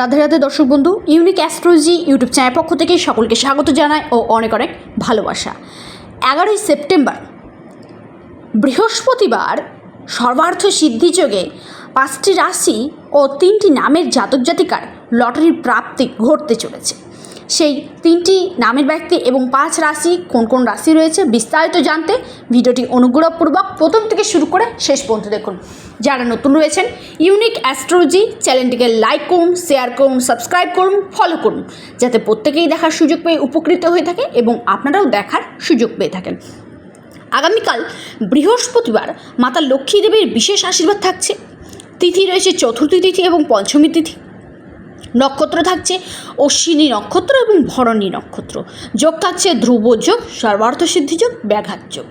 রাধে রাধে দর্শক বন্ধু unique astrology YouTube channel পক্ষ থেকে সকলকে স্বাগত জানায় ও অনেক অনেক ভালোবাসা। এগারোই সেপ্টেম্বর, বৃহস্পতিবার সর্বার্থ সিদ্ধিযোগে পাঁচটি রাশি ও তিনটি নামের জাতক জাতিকার লটারির প্রাপ্তি ঘটতে চলেছে। সেই তিনটি নামের ব্যক্তি এবং পাঁচ রাশি কোন কোন রাশি রয়েছে বিস্তারিত জানতে ভিডিওটি অনুগ্রহপূর্বক প্রথম থেকে শুরু করে শেষ পর্যন্ত দেখুন। যারা নতুন রয়েছেন ইউনিক অ্যাস্ট্রোলজি চ্যানেলটিকে লাইক করুন শেয়ার করুন সাবস্ক্রাইব করুন ফলো করুন, যাতে প্রত্যেকেই দেখার সুযোগ পেয়ে উপকৃত হয়ে থাকে এবং আপনারাও দেখার সুযোগ পেয়ে থাকেন। আগামীকাল বৃহস্পতিবার মাতা লক্ষ্মী দেবীর বিশেষ আশীর্বাদ থাকছে। তিথি রয়েছে চতুর্থী তিথি এবং পঞ্চমী তিথি। নক্ষত্র থাকছে অশ্বিনী নক্ষত্র এবং ভরণী নক্ষত্র। যোগ থাকছে ধ্রুব যোগ সর্বার্থ সিদ্ধি যোগ, ব্যাঘাত যোগ।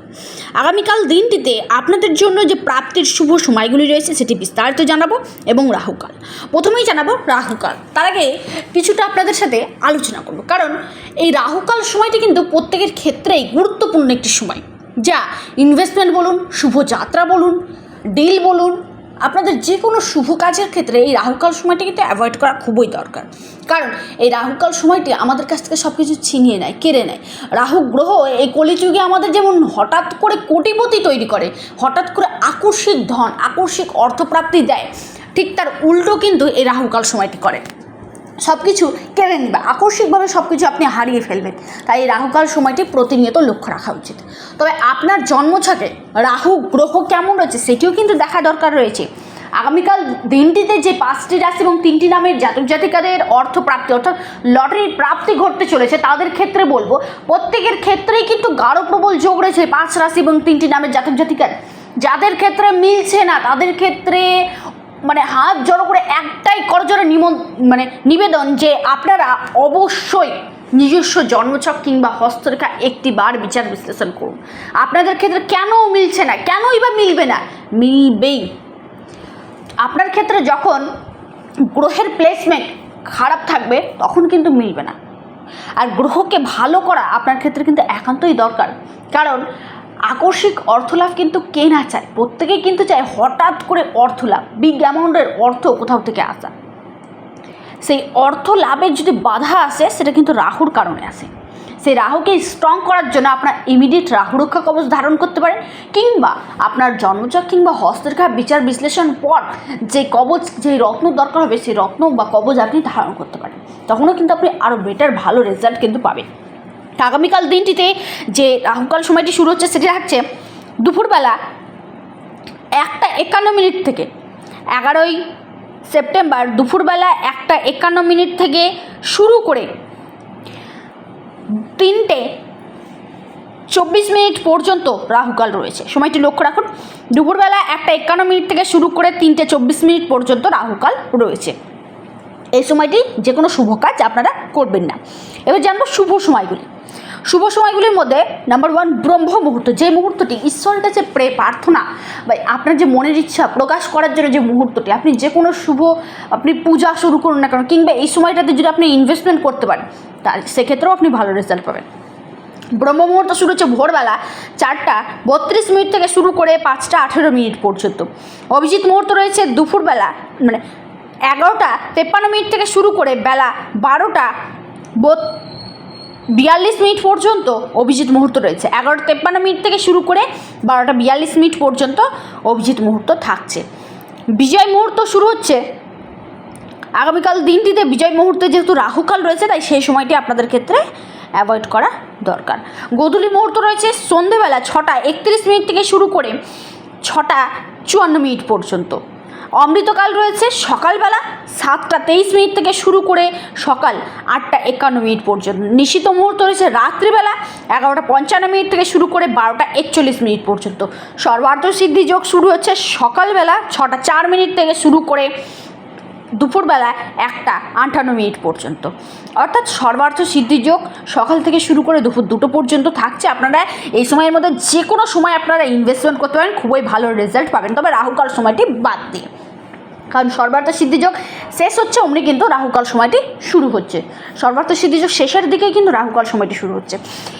আগামীকাল দিনটিতে আপনাদের জন্য যে প্রাপ্তির শুভ সময়গুলি রয়েছে সেটি বিস্তারিত জানাব এবং রাহুকাল। প্রথমেই জানাব রাহুকাল। তার আগে কিছুটা আপনাদের সাথে আলোচনা করব। কারণ এই রাহুকাল সময়টি কিন্তু প্রত্যেকের ক্ষেত্রেই গুরুত্বপূর্ণ একটি সময়। যা ইনভেস্টমেন্ট বলুন, শুভ যাত্রা বলুন ডিল বলুন আপনাদের যে কোনো শুভ কাজের ক্ষেত্রে এই রাহুকাল সময়টি কিন্তু অ্যাভয়েড করা খুবই দরকার। কারণ এই রাহুকাল সময়টি আমাদের কাছ থেকে সব কিছু ছিনিয়ে নেয়, কেড়ে নেয়। রাহু গ্রহ এই কলিযুগে আমাদের যেমন হঠাৎ করে কোটিপতি তৈরি করে, হঠাৎ করে আকস্মিক ধন, আকস্মিক অর্থপ্রাপ্তি দেয়, ঠিক তার উল্টো কিন্তু এই রাহুকাল সময়টি করে। সব কিছু কেড়ে নেবে। আকস্মিকভাবে সব কিছু আপনি হারিয়ে ফেলবেন। তাই রাহুকাল সময়টি প্রতিনিয়ত লক্ষ্য রাখা উচিত। তবে আপনার জন্মছকে রাহু গ্রহ কেমন রয়েছে সেটিও কিন্তু দেখা দরকার রয়েছে। আগামীকাল দিনটিতে যে পাঁচটি রাশি এবং তিনটি নামের জাতক জাতিকাদের অর্থ প্রাপ্তি অর্থাৎ লটারির প্রাপ্তি ঘটতে চলেছে, তাদের ক্ষেত্রে বলব, প্রত্যেকের ক্ষেত্রেই কিন্তু গাঢ় প্রবল যোগ রয়েছে পাঁচ রাশি এবং তিনটি নামের জাতক জাতিকার। যাদের ক্ষেত্রে মিলছে না, তাদের ক্ষেত্রে মানে হাত জড়ো করে একটাই করজোরে নিমন মানে নিবেদন যে আপনারা অবশ্যই নিজস্ব জন্মছক কিংবা হস্তরেখা একটি বার বিচার বিশ্লেষণ করুন। আপনাদের ক্ষেত্রে কেন মিলছে না? কেনই বা মিলবে না? মিলবেই। আপনার ক্ষেত্রে যখন গ্রহের প্লেসমেন্ট খারাপ থাকবে, তখন কিন্তু মিলবে না। আর গ্রহকে ভালো করা আপনার ক্ষেত্রে কিন্তু একান্তই দরকার। কারণ আকস্মিক অর্থলাভ কিন্তু কে না চায়? প্রত্যেকেই কিন্তু চায় হঠাৎ করে অর্থলাভ। বিগ অ্যামাউন্টের অর্থ কোথাও থেকে আসা। সেই অর্থ লাভের যদি বাধা আসে, সেটা কিন্তু রাহুর কারণে আসে। সেই রাহুকে স্ট্রং করার জন্য আপনার ইমিডিয়েট রাহুরক্ষা কবচ ধারণ করতে পারেন কিংবা আপনার জন্মচক কিংবা হস্তরেখা বিচার বিশ্লেষণ পর যে কবচ, যে রত্ন দরকার হবে, সেই রত্ন বা কবচ আপনি ধারণ করতে পারেন। তখনও কিন্তু আপনি আরও বেটার ভালো রেজাল্ট কিন্তু পাবেন। আগামীকাল দিনটিতে যে রাহুকাল সময়টি শুরু হচ্ছে, সেটি থাকছে দুপুরবেলা একটা একান্ন মিনিট থেকে। এগারোই সেপ্টেম্বর দুপুরবেলা একটা একান্ন মিনিট থেকে শুরু করে তিনটে চব্বিশ মিনিট পর্যন্ত রাহুকাল রয়েছে। সময়টি লক্ষ্য রাখুন, দুপুরবেলা একটা একান্ন মিনিট থেকে শুরু করে তিনটে চব্বিশ মিনিট পর্যন্ত রাহুকাল রয়েছে। এই সময়টি যে কোনো শুভ কাজ আপনারা করবেন না। এবার জানব শুভ সময়গুলি। শুভ সময়গুলির মধ্যে নাম্বার ওয়ান ব্রহ্ম মুহূর্ত। যে মুহূর্তটি ঈশ্বরের কাছে প্রে প্রার্থনা বা আপনার যে মনের ইচ্ছা প্রকাশ করার জন্য যে মুহূর্তটি, আপনি যে কোনো শুভ, আপনি পূজা শুরু করুন না কেন, কিংবা এই সময়টাতে যদি আপনি ইনভেস্টমেন্ট করতে পারেন, তা সেক্ষেত্রেও আপনি ভালো রেজাল্ট পাবেন। ব্রহ্ম মুহূর্ত শুরু হচ্ছে ভোরবেলা চারটা বত্রিশ মিনিট থেকে শুরু করে পাঁচটা আঠেরো মিনিট পর্যন্ত। অভিজিৎ মুহূর্ত রয়েছে দুপুরবেলা মানে এগারোটা তেপ্পান্ন মিনিট থেকে শুরু করে বেলা বারোটা বিয়াল্লিশ মিনিট পর্যন্ত অভিজিৎ মুহূর্ত রয়েছে। এগারোটা তেপ্পান্ন মিনিট থেকে শুরু করে বারোটা বিয়াল্লিশ মিনিট পর্যন্ত অভিজিৎ মুহূর্ত থাকছে। বিজয় মুহূর্ত শুরু হচ্ছে। আগামীকাল দিনটিতে বিজয় মুহূর্তে যেহেতু রাহুকাল রয়েছে, তাই সেই সময়টি আপনাদের ক্ষেত্রে অ্যাভয়েড করা দরকার। গোধূলি মুহূর্ত রয়েছে সন্ধেবেলা ছটা একত্রিশ মিনিট থেকে শুরু করে ছটা চুয়ান্ন মিনিট পর্যন্ত। অমৃতকাল রয়েছে সকালবেলা সাতটা তেইশ মিনিট থেকে শুরু করে সকাল আটটা একান্ন মিনিট পর্যন্ত। নিশিত মুহূর্ত রয়েছে রাত্রিবেলা এগারোটা পঞ্চান্ন মিনিট থেকে শুরু করে বারোটা একচল্লিশ মিনিট পর্যন্ত। সর্বার্থ সিদ্ধি যোগ শুরু হচ্ছে সকালবেলা ছটা চার মিনিট থেকে শুরু করে দুপুরবেলা একটা আটান্ন মিনিট পর্যন্ত। অর্থাৎ সর্বার্থ সিদ্ধিযোগ সকাল থেকে শুরু করে দুপুর দুটো পর্যন্ত থাকছে। আপনারা এই সময়ের মধ্যে যে কোনো সময় আপনারা ইনভেস্টমেন্ট করতে পারেন। খুবই ভালো রেজাল্ট পাবেন। তবে রাহুকাল সময়টি বাদ দিয়ে। কারণ সর্বার্থ সিদ্ধিযোগ শেষ হচ্ছে, অমনি কিন্তু রাহুকাল সময়টি শুরু হচ্ছে। সর্বার্থ সিদ্ধিযোগ শেষের দিকেই কিন্তু রাহুকাল সময়টি শুরু হচ্ছে।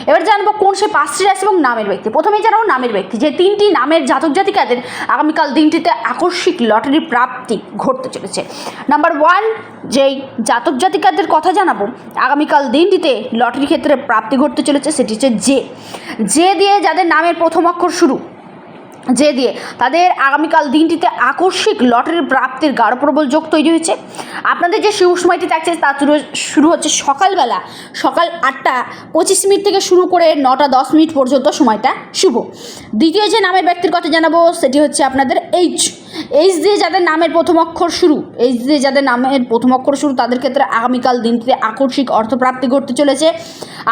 এবার জানব কোন সে পাঁচটি রাশি এবং নামের ব্যক্তি। প্রথমেই জানাব নামের ব্যক্তি। যে তিনটি নামের জাতক জাতিকাদের আগামীকাল দিনটিতে আকস্মিক লটারির প্রাপ্তি ঘটতে চলেছে। নাম্বার ওয়ান, যেই জাতক জাতিকাদের কথা জানাব, আগামীকাল দিনটিতে লটারি ক্ষেত্রে প্রাপ্তি ঘটতে চলেছে, সেটি হচ্ছে জে। জে দিয়ে যাদের নামের প্রথম অক্ষর শুরু যে দিয়ে তাদের আগামীকাল দিনটিতে আকস্মিক লটারির প্রাপ্তির গাঢ় প্রবল যোগ তৈরি হয়েছে। আপনাদের যে শুভ সময়টি থাকছে, তা শুরু শুরু হচ্ছে সকালবেলা। সকাল আটটা পঁচিশ মিনিট থেকে শুরু করে নটা দশ মিনিট পর্যন্ত সময়টা শুভ। দ্বিতীয় যে নামের ব্যক্তির কথা জানাব, সেটি হচ্ছে আপনাদের এইচ এইচ দিয়ে যাদের নামের প্রথম অক্ষর শুরু এইচ দিয়ে যাদের নামের প্রথম অক্ষর শুরু, তাদের ক্ষেত্রে আগামীকাল দিনটিতে আকস্মিক অর্থপ্রাপ্তি ঘটতে চলেছে।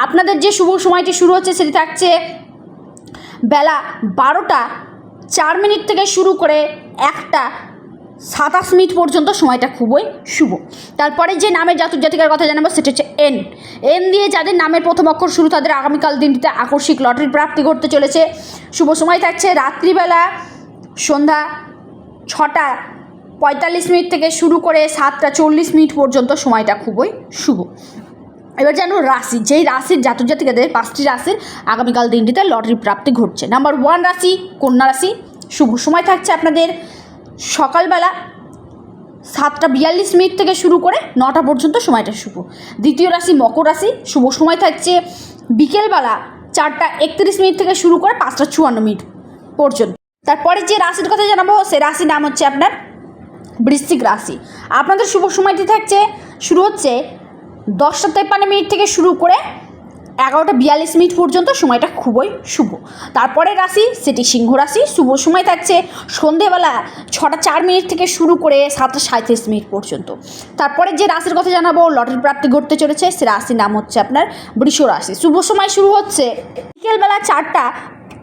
আপনাদের যে শুভ সময়টি শুরু হচ্ছে, সেটি থাকছে বেলা বারোটা চার মিনিট থেকে শুরু করে একটা সাতাশ মিনিট পর্যন্ত সময়টা খুবই শুভ। তারপরে যে নামের জাতক জাতিকার কথা জানাব, সেটা হচ্ছে এন এন দিয়ে যাদের নামের প্রথম অক্ষর শুরু, তাদের আগামীকাল দিনটিতে আকস্মিক লটারির প্রাপ্তি ঘটতে চলেছে। শুভ সময় থাকছে রাত্রিবেলা সন্ধ্যা ছটা পঁয়তাল্লিশ মিনিট থেকে শুরু করে সাতটা চল্লিশ মিনিট পর্যন্ত সময়টা খুবই শুভ। এবার জানো রাশি, যেই রাশির জাতক জাতিকাদের পাঁচটি রাশির আগামীকাল দিনটিতে লটারি প্রাপ্তি ঘটছে। নাম্বার ওয়ান রাশি, কন্যা রাশি। শুভ সময় থাকছে আপনাদের। সকালবেলা সাতটা বিয়াল্লিশ মিনিট থেকে শুরু করে নটা পর্যন্ত সময়টা শুভ। দ্বিতীয় রাশি, মকর রাশি। শুভ সময় থাকছে বিকেলবেলা চারটা একত্রিশ মিনিট থেকে শুরু করে পাঁচটা চুয়ান্ন মিনিট পর্যন্ত। তারপরে যে রাশির কথা জানাব সে রাশির নাম হচ্ছে আপনার বৃশ্চিক রাশি। আপনাদের শুভ সময়টি থাকছে, শুরু হচ্ছে দশটা তেপ্পান্ন মিনিট থেকে শুরু করে এগারোটা বিয়াল্লিশ মিনিট পর্যন্ত সময়টা খুবই শুভ। তারপরে রাশি, সেটি সিংহ রাশি, শুভ সময় থাকছে সন্ধেবেলা ছটা চার মিনিট থেকে শুরু করে সাতটা সাঁত্রিশ মিনিট পর্যন্ত। তারপরে যে রাশির কথা জানাব, লটারি প্রাপ্তি ঘটতে চলেছে, সে রাশির নাম হচ্ছে আপনার বৃষ রাশি। শুভ সময় শুরু হচ্ছে বিকেলবেলা চারটা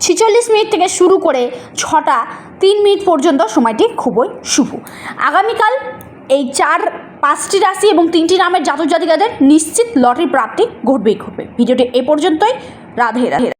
ছিচল্লিশ মিনিট থেকে শুরু করে ছটা তিন মিনিট পর্যন্ত সময়টি খুবই শুভ। আগামীকাল এই চার পাঁচটি রাশি এবং তিনটি নামের জাতক জাতিকাদের নিশ্চিত লটারি প্রাপ্তি ঘটবেই ঘটবে। ভিডিওটি এ পর্যন্তই। রাধে রাধে।